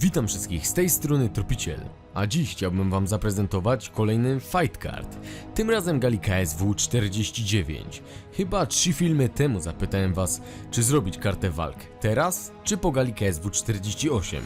Witam wszystkich z tej strony Tropiciel, a dziś chciałbym wam zaprezentować kolejny fight card. Tym razem gali KSW 49. Chyba trzy filmy temu zapytałem was, czy zrobić kartę walk teraz, czy po gali KSW 48.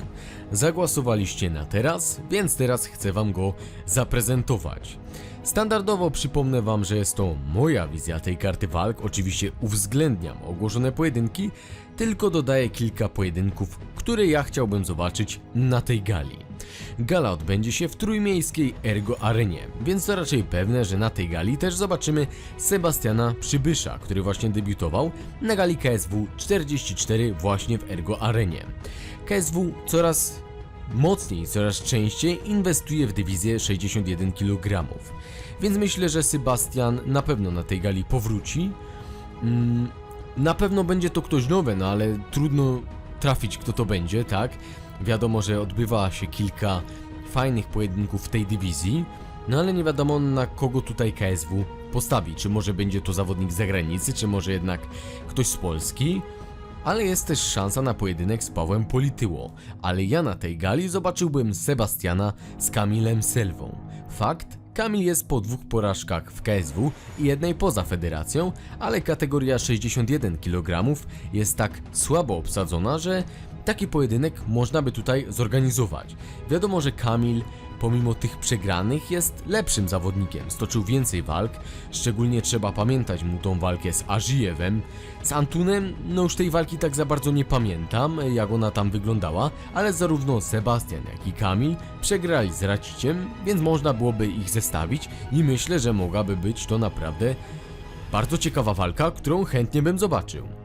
Zagłosowaliście na teraz, więc teraz chcę wam go zaprezentować. Standardowo przypomnę wam, że jest to moja wizja tej karty walk, oczywiście uwzględniam ogłoszone pojedynki, tylko dodaję kilka pojedynków, które ja chciałbym zobaczyć na tej gali. Gala odbędzie się w trójmiejskiej Ergo Arenie, więc to raczej pewne, że na tej gali też zobaczymy Sebastiana Przybysza, który właśnie debiutował na gali KSW 44 właśnie w Ergo Arenie. KSW coraz mocniej, coraz częściej inwestuje w dywizję 61 kg. Więc myślę, że Sebastian na pewno na tej gali powróci. Mm, na pewno będzie to ktoś nowy, no ale trudno trafić kto to będzie, tak? Wiadomo, że odbywa się kilka fajnych pojedynków w tej dywizji, no ale nie wiadomo na kogo tutaj KSW postawi. Czy może będzie to zawodnik z zagranicy, czy może jednak ktoś z Polski. Ale jest też szansa na pojedynek z Pawłem Polityło, ale ja na tej gali zobaczyłbym Sebastiana z Kamilem Selvą. Fakt, Kamil jest po dwóch porażkach w KSW i jednej poza federacją, ale kategoria 61 kg jest tak słabo obsadzona, że taki pojedynek można by tutaj zorganizować. Wiadomo, że Kamil pomimo tych przegranych jest lepszym zawodnikiem, stoczył więcej walk, szczególnie trzeba pamiętać mu tą walkę z Ażijewem. Z Antunem, no już tej walki tak za bardzo nie pamiętam, jak ona tam wyglądała, ale zarówno Sebastian jak i Kamil przegrali z Raciciem, więc można byłoby ich zestawić i myślę, że mogłaby być to naprawdę bardzo ciekawa walka, którą chętnie bym zobaczył.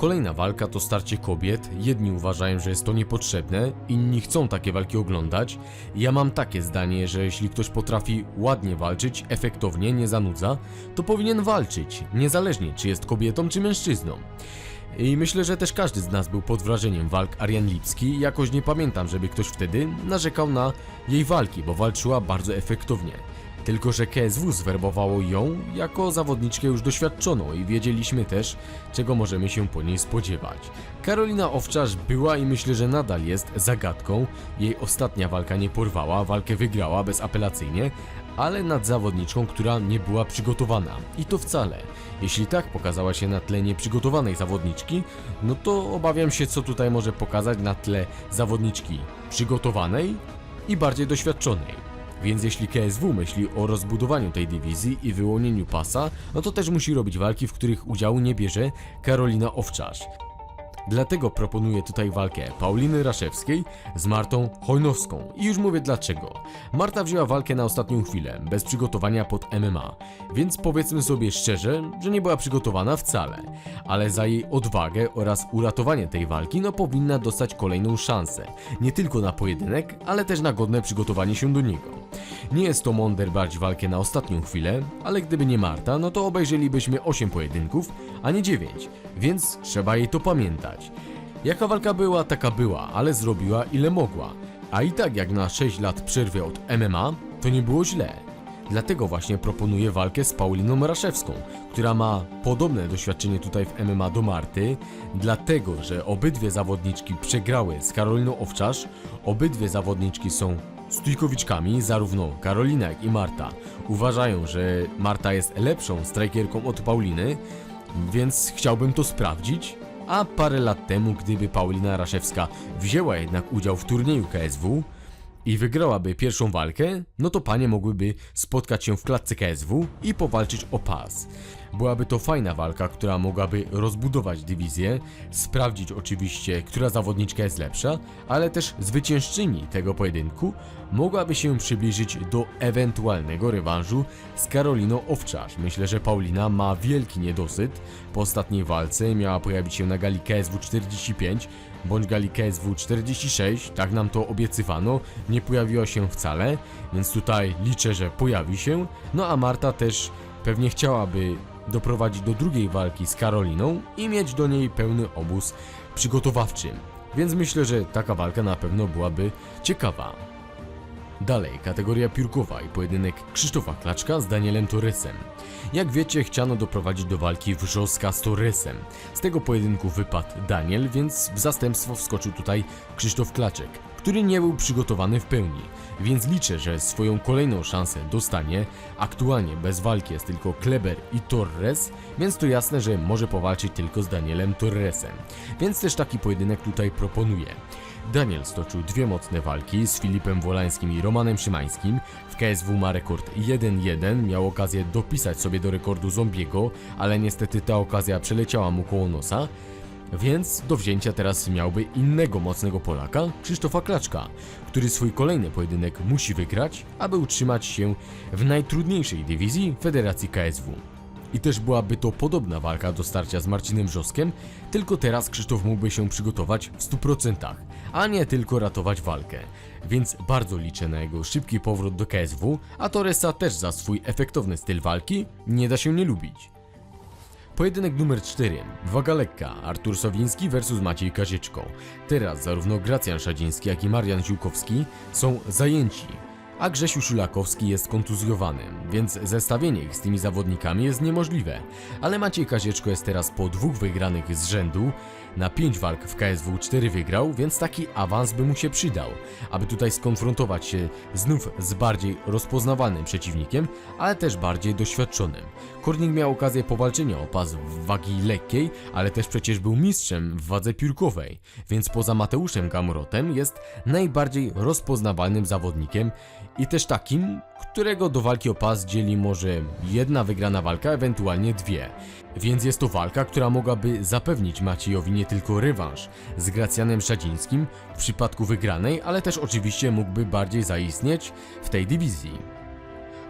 Kolejna walka to starcie kobiet. Jedni uważają, że jest to niepotrzebne, inni chcą takie walki oglądać. Ja mam takie zdanie, że jeśli ktoś potrafi ładnie walczyć, efektownie, nie zanudza, to powinien walczyć, niezależnie czy jest kobietą czy mężczyzną. I myślę, że też każdy z nas był pod wrażeniem walk Arian Lipski jakoś nie pamiętam, żeby ktoś wtedy narzekał na jej walki, bo walczyła bardzo efektownie. Tylko, że KSW zwerbowało ją jako zawodniczkę już doświadczoną i wiedzieliśmy też, czego możemy się po niej spodziewać. Karolina Owczarz była i myślę, że nadal jest zagadką. Jej ostatnia walka nie porwała, walkę wygrała bezapelacyjnie, ale nad zawodniczką, która nie była przygotowana. I to wcale. Jeśli tak pokazała się na tle nieprzygotowanej zawodniczki, no to obawiam się, co tutaj może pokazać na tle zawodniczki przygotowanej i bardziej doświadczonej. Więc jeśli KSW myśli o rozbudowaniu tej dywizji i wyłonieniu pasa, no to też musi robić walki, w których udziału nie bierze Karolina Owczarz. Dlatego proponuję tutaj walkę Pauliny Raszewskiej z Martą Hojnowską. I już mówię dlaczego. Marta wzięła walkę na ostatnią chwilę, bez przygotowania pod MMA, więc powiedzmy sobie szczerze, że nie była przygotowana wcale. Ale za jej odwagę oraz uratowanie tej walki, no powinna dostać kolejną szansę. Nie tylko na pojedynek, ale też na godne przygotowanie się do niego. Nie jest to mąder brać walkę na ostatnią chwilę, ale gdyby nie Marta, no to obejrzelibyśmy 8 pojedynków, a nie 9, więc trzeba jej to pamiętać. Jaka walka była, taka była, ale zrobiła ile mogła. A i tak jak na 6 lat przerwy od MMA, to nie było źle. Dlatego właśnie proponuję walkę z Pauliną Raszewską, która ma podobne doświadczenie tutaj w MMA do Marty, dlatego że obydwie zawodniczki przegrały z Karoliną Owczarz, obydwie zawodniczki są stójkowiczkami, zarówno Karolina jak i Marta. Uważają, że Marta jest lepszą strajkierką od Pauliny, więc chciałbym to sprawdzić. A parę lat temu, gdyby Paulina Raszewska wzięła jednak udział w turnieju KSW, i wygrałaby pierwszą walkę, no to panie mogłyby spotkać się w klatce KSW i powalczyć o pas. Byłaby to fajna walka, która mogłaby rozbudować dywizję, sprawdzić oczywiście, która zawodniczka jest lepsza, ale też zwyciężczyni tego pojedynku mogłaby się przybliżyć do ewentualnego rewanżu z Karoliną Owczarz. Myślę, że Paulina ma wielki niedosyt. Po ostatniej walce miała pojawić się na gali KSW 45 bądź gali KSW 46, tak nam to obiecywano, nie pojawiła się wcale, więc tutaj liczę, że pojawi się. No a Marta też pewnie chciałaby doprowadzić do drugiej walki z Karoliną i mieć do niej pełny obóz przygotowawczy. Więc myślę, że taka walka na pewno byłaby ciekawa. Dalej, kategoria piórkowa i pojedynek Krzysztofa Klaczka z Danielem Torresem. Jak wiecie, chciano doprowadzić do walki Wrzoska z Torresem. Z tego pojedynku wypadł Daniel, więc w zastępstwo wskoczył tutaj Krzysztof Klaczek, który nie był przygotowany w pełni. Więc liczę, że swoją kolejną szansę dostanie. Aktualnie bez walki jest tylko Kleber i Torres, więc to jasne, że może powalczyć tylko z Danielem Torresem. Więc też taki pojedynek tutaj proponuję. Daniel stoczył dwie mocne walki z Filipem Wolańskim i Romanem Szymańskim. W KSW ma rekord 1-1, miał okazję dopisać sobie do rekordu Zombiego, ale niestety ta okazja przeleciała mu koło nosa. Więc do wzięcia teraz miałby innego mocnego Polaka, Krzysztofa Klaczka, który swój kolejny pojedynek musi wygrać, aby utrzymać się w najtrudniejszej dywizji Federacji KSW. I też byłaby to podobna walka do starcia z Marcinem Wrzoskiem, tylko teraz Krzysztof mógłby się przygotować w 100%, a nie tylko ratować walkę. Więc bardzo liczę na jego szybki powrót do KSW, a Torresa też za swój efektowny styl walki nie da się nie lubić. Pojedynek numer 4. Waga lekka. Artur Sowiński vs Maciej Kazieczko. Teraz zarówno Gracjan Szadziński, jak i Marian Ziłkowski są zajęci, a Grzesiu Szulakowski jest kontuzjowany, więc zestawienie ich z tymi zawodnikami jest niemożliwe. Ale Maciej Kazieczko jest teraz po dwóch wygranych z rzędu, na 5 walk w KSW 4 wygrał, więc taki awans by mu się przydał, aby tutaj skonfrontować się znów z bardziej rozpoznawalnym przeciwnikiem, ale też bardziej doświadczonym. Kornik miał okazję powalczenia o pas w wagi lekkiej, ale też przecież był mistrzem w wadze piórkowej, więc poza Mateuszem Gamrotem jest najbardziej rozpoznawalnym zawodnikiem i też takim, którego do walki o pas dzieli może jedna wygrana walka, ewentualnie dwie. Więc jest to walka, która mogłaby zapewnić Maciejowi nie tylko rewanż z Gracjanem Szadzińskim w przypadku wygranej, ale też oczywiście mógłby bardziej zaistnieć w tej dywizji.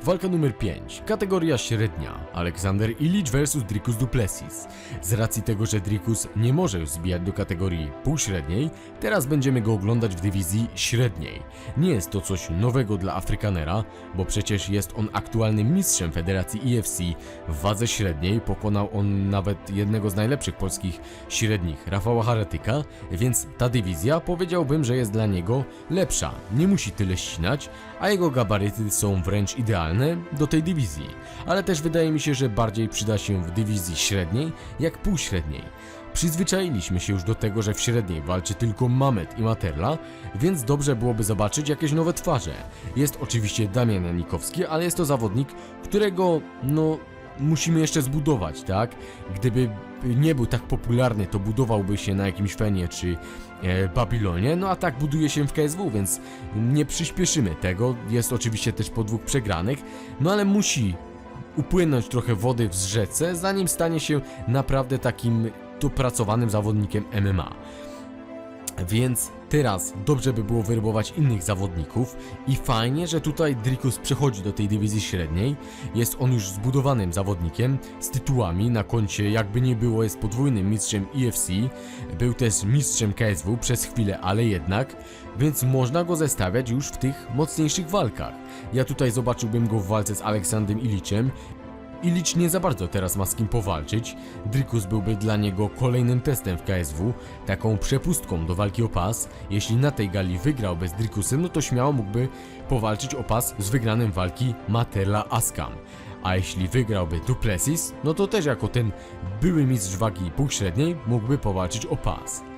Walka numer 5. Kategoria średnia. Aleksander Illich vs Dricus Duplessis. Z racji tego, że Dricus nie może już zbijać do kategorii półśredniej, teraz będziemy go oglądać w dywizji średniej. Nie jest to coś nowego dla Afrykanera, bo przecież jest on aktualnym mistrzem Federacji EFC w wadze średniej. Pokonał on nawet jednego z najlepszych polskich średnich, Rafała Haretyka, więc ta dywizja powiedziałbym, że jest dla niego lepsza. Nie musi tyle ścinać, a jego gabaryty są wręcz idealne do tej dywizji. Ale też wydaje mi się, że bardziej przyda się w dywizji średniej jak półśredniej. Przyzwyczailiśmy się już do tego, że w średniej walczy tylko Mamet i Materla, więc dobrze byłoby zobaczyć jakieś nowe twarze. Jest oczywiście Damian Janikowski, ale jest to zawodnik, którego no musimy jeszcze zbudować, tak? Gdyby nie był tak popularny, to budowałby się na jakimś Fenie czy e, Babilonie, no a tak buduje się w KSW, więc nie przyspieszymy tego. Jest oczywiście też po dwóch przegranych, no ale musi upłynąć trochę wody w rzece, zanim stanie się naprawdę takim dopracowanym zawodnikiem MMA. Więc teraz dobrze by było wyrbować innych zawodników i fajnie, że tutaj Dricus przechodzi do tej dywizji średniej. Jest on już zbudowanym zawodnikiem z tytułami na koncie, jakby nie było, jest podwójnym mistrzem EFC. Był też mistrzem KSW przez chwilę, ale jednak, więc można go zestawiać już w tych mocniejszych walkach. Ja tutaj zobaczyłbym go w walce z Aleksandrem Iliciem Ilicz nie za bardzo teraz ma z kim powalczyć. Dricus byłby dla niego kolejnym testem w KSW, taką przepustką do walki o pas. Jeśli na tej gali wygrałby z Dricusem, no to śmiało mógłby powalczyć o pas z wygranym walki Materla Askam. A jeśli wygrałby Duplessis, no to też jako ten były mistrz wagi półśredniej mógłby powalczyć o pas.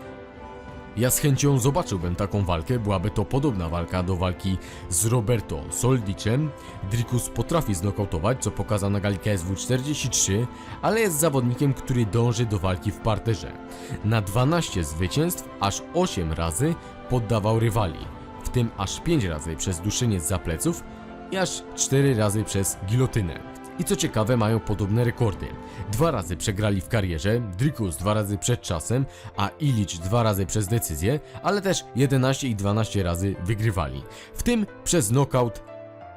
Ja z chęcią zobaczyłbym taką walkę, byłaby to podobna walka do walki z Roberto Soldicem. Dricus potrafi znokautować, co pokazał na gali KSW 43, ale jest zawodnikiem, który dąży do walki w parterze. Na 12 zwycięstw aż 8 razy poddawał rywali, w tym aż 5 razy przez duszenie z pleców i aż 4 razy przez gilotynę. I co ciekawe, mają podobne rekordy. Dwa razy przegrali w karierze, Dricus dwa razy przed czasem, a Illich dwa razy przez decyzję, ale też 11 i 12 razy wygrywali. W tym przez knockout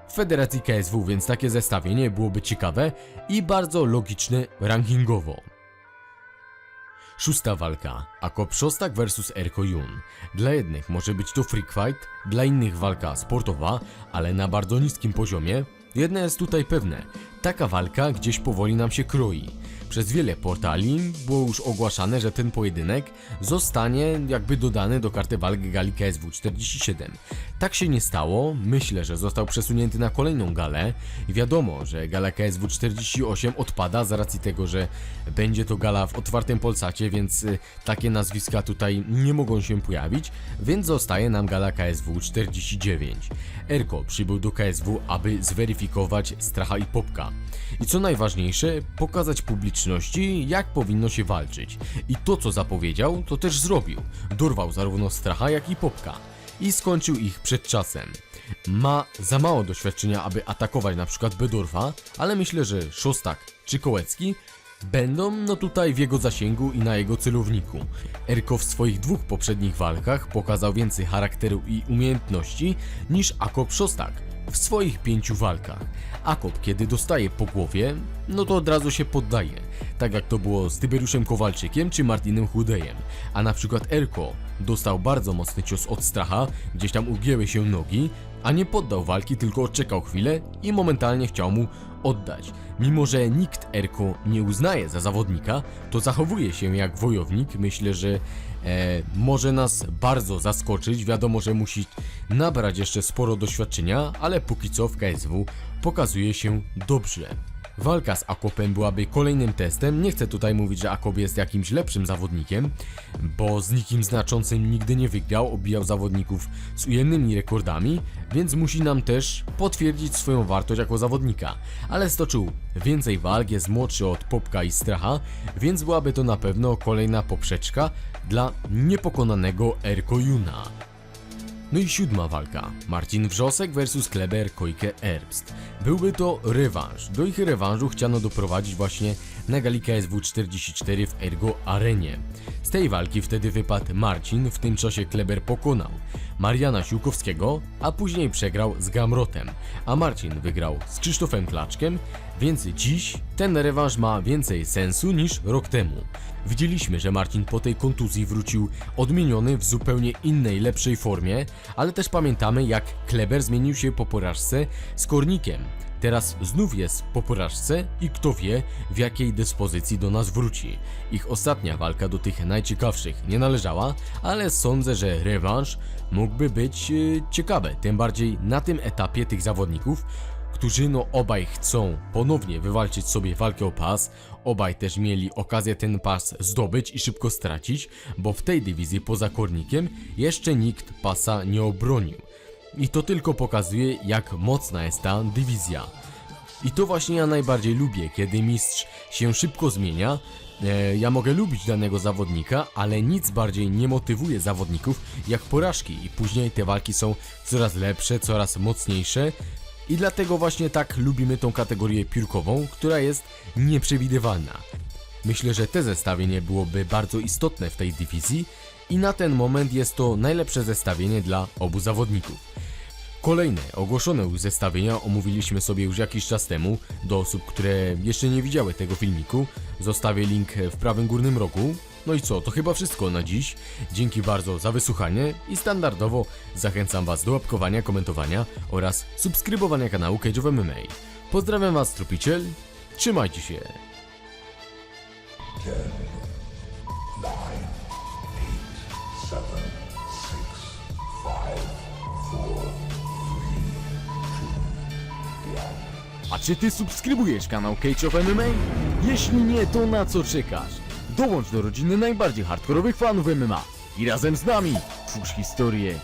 w Federacji KSW, więc takie zestawienie byłoby ciekawe i bardzo logiczne rankingowo. Szósta walka. Akop Szostak vs Erko Jun. Dla jednych może być to freak fight, dla innych walka sportowa, ale na bardzo niskim poziomie. Jedno jest tutaj pewne. Taka walka gdzieś powoli nam się kroi. Przez wiele portali było już ogłaszane, że ten pojedynek zostanie jakby dodany do karty walk gali KSW 47. Tak się nie stało, myślę, że został przesunięty na kolejną galę. Wiadomo, że gala KSW 48 odpada z racji tego, że będzie to gala w otwartym Polsacie, więc y, takie nazwiska tutaj nie mogą się pojawić, więc zostaje nam gala KSW 49. Erko przybył do KSW, aby zweryfikować Stracha i Popka. I co najważniejsze, pokazać publiczności, jak powinno się walczyć. I to, co zapowiedział, to też zrobił. Dorwał zarówno Stracha, jak i Popka. I skończył ich przed czasem. Ma za mało doświadczenia, aby atakować na przykład Bedorfa, ale myślę, że Szostak czy Kołecki będą no tutaj w jego zasięgu i na jego celowniku. Erko w swoich dwóch poprzednich walkach pokazał więcej charakteru i umiejętności niż Akop Szostak w swoich pięciu walkach. Akop, kiedy dostaje po głowie, no to od razu się poddaje, tak jak to było z Tyberiuszem Kowalczykiem czy Martinem Chudejem, a na przykład Erko dostał bardzo mocny cios od Stracha, gdzieś tam ugięły się nogi, a nie poddał walki, tylko odczekał chwilę i momentalnie chciał mu oddać. Mimo, że nikt Erko nie uznaje za zawodnika, to zachowuje się jak wojownik. Myślę, że e, może nas bardzo zaskoczyć. Wiadomo, że musi nabrać jeszcze sporo doświadczenia, ale póki co w KSW pokazuje się dobrze. Walka z Akopem byłaby kolejnym testem. Nie chcę tutaj mówić, że Akop jest jakimś lepszym zawodnikiem, bo z nikim znaczącym nigdy nie wygrał, obijał zawodników z ujemnymi rekordami, więc musi nam też potwierdzić swoją wartość jako zawodnika. Ale stoczył więcej walk, jest młodszy od Popka i Stracha, więc byłaby to na pewno kolejna poprzeczka dla niepokonanego Erko Juna. No i siódma walka. Marcin Wrzosek vs Kleber Kojke Erbst. Byłby to rewanż. Do ich rewanżu chciano doprowadzić właśnie na gali KSW 44 w Ergo Arenie. Z tej walki wtedy wypadł Marcin, w tym czasie Kleber pokonał Mariana Siłkowskiego, a później przegrał z Gamrotem, a Marcin wygrał z Krzysztofem Klaczkiem, więc dziś ten rewanż ma więcej sensu niż rok temu. Widzieliśmy, że Marcin po tej kontuzji wrócił odmieniony w zupełnie innej, lepszej formie, ale też pamiętamy jak Kleber zmienił się po porażce z Kornikiem. Teraz znów jest po porażce i kto wie w jakiej dyspozycji do nas wróci. Ich ostatnia walka do tych najciekawszych nie należała, ale sądzę, że rewanż mógłby być e, ciekawy, tym bardziej na tym etapie tych zawodników, którzy no obaj chcą ponownie wywalczyć sobie walkę o pas. Obaj też mieli okazję ten pas zdobyć i szybko stracić, bo w tej dywizji poza Kornikiem jeszcze nikt pasa nie obronił. I to tylko pokazuje jak mocna jest ta dywizja. I to właśnie ja najbardziej lubię, kiedy mistrz się szybko zmienia. E, ja mogę lubić danego zawodnika, ale nic bardziej nie motywuje zawodników jak porażki i później te walki są coraz lepsze, coraz mocniejsze. I dlatego właśnie tak lubimy tą kategorię piórkową, która jest nieprzewidywalna. Myślę, że te zestawienie byłoby bardzo istotne w tej dywizji i na ten moment jest to najlepsze zestawienie dla obu zawodników. Kolejne ogłoszone już zestawienia omówiliśmy sobie już jakiś czas temu. Do osób, które jeszcze nie widziały tego filmiku, zostawię link w prawym górnym rogu. No i co, to chyba wszystko na dziś. Dzięki bardzo za wysłuchanie i standardowo zachęcam Was do łapkowania, komentowania oraz subskrybowania kanału Cage of MMA. Pozdrawiam Was, Tropiciel, trzymajcie się! A czy ty subskrybujesz kanał Cage of MMA? Jeśli nie, to na co czekasz? Dołącz do rodziny najbardziej hardkorowych fanów MMA i razem z nami twórz historię